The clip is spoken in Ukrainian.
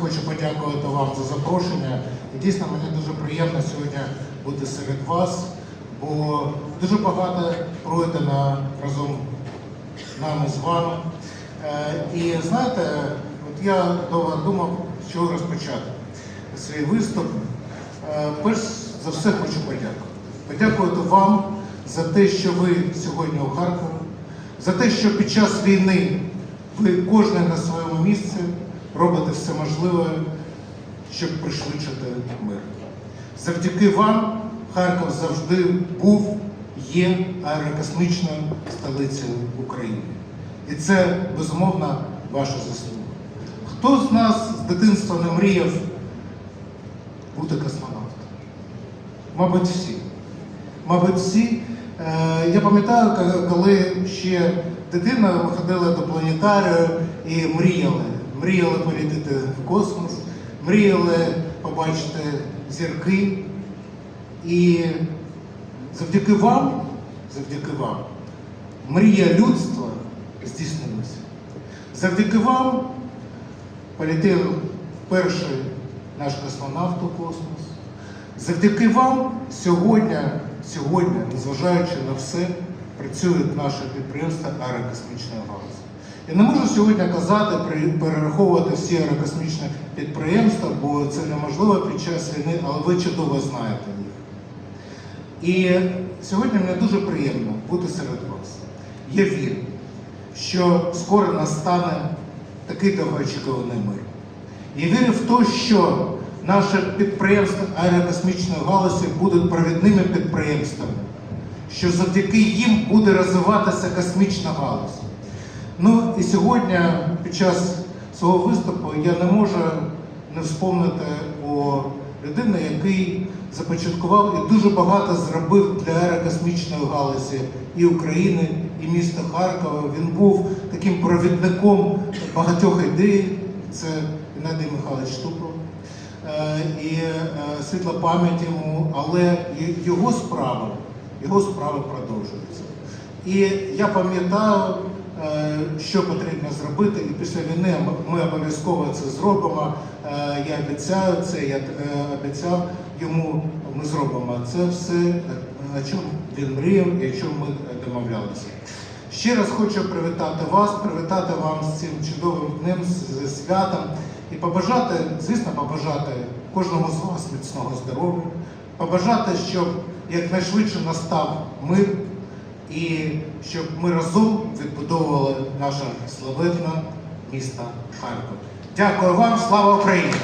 хочу подякувати вам за запрошення. І дійсно мені дуже приємно сьогодні бути серед вас, бо дуже багато пройдено разом нами з вами. Е, І знаєте, от я довго думав, з чого розпочати свій виступ. Е, Перш за все хочу подякувати. Подякувати вам за те, що ви сьогодні у Харкові, за те, що під час війни ви кожен на своєму місці робите все можливе, щоб пришвидшити мир. Завдяки вам Харків завжди був, є аерокосмічною столицею України. І це безумовно ваша заслуга. Хто з нас з дитинства не мріяв бути космонавтом? Мабуть, всі. Мабуть, всі. Е, Я пам'ятаю, коли ще дитина ми ходили до планетарію і мріяли. Мріяли політити в космос, мріяли побачити зірки. І завдяки вам, завдяки вам, мрія людства здійснилася. Завдяки вам полетів перший наш космонавт у космос. Завдяки вам сьогодні, сьогодні, незважаючи на все, працюють наші підприємства аерокосмічної галузі. Я не можу сьогодні казати, перераховувати всі аерокосмічні підприємства, бо це неможливо під час війни, але ви чудово знаєте їх. І сьогодні мені дуже приємно бути серед вас. Я вірю, що скоро настане такий довгоочікуваний мир. Я вірю в те, що наші підприємства аерокосмічної галузі будуть провідними підприємствами, що завдяки їм буде розвиватися космічна галузь. Ну і сьогодні, під час свого виступу, я не можу не вспомнити о людини, який започаткував і дуже багато зробив для аерокосмічної галузі і України, і міста Харкова. Він був таким провідником багатьох ідей. Це Геннадій Михайлович Штупов. Е, І е, світла пам'ять йому, але його справи, його справи продовжуються. І я пам'ятаю, що потрібно зробити, і після війни ми обов'язково це зробимо. Е, Я обіцяю це, я е, обіцяв йому, ми зробимо це все, е, о чому він мріяв і чому ми домовлялися. Ще раз хочу привітати вас, привітати вам з цим чудовим днем, з святом і побажати, звісно, побажати кожному з вас міцного здоров'я, побажати, щоб якнайшвидше настав мир і щоб ми разом відбудовували наше славетне місто Харків. Дякую вам, слава Україні!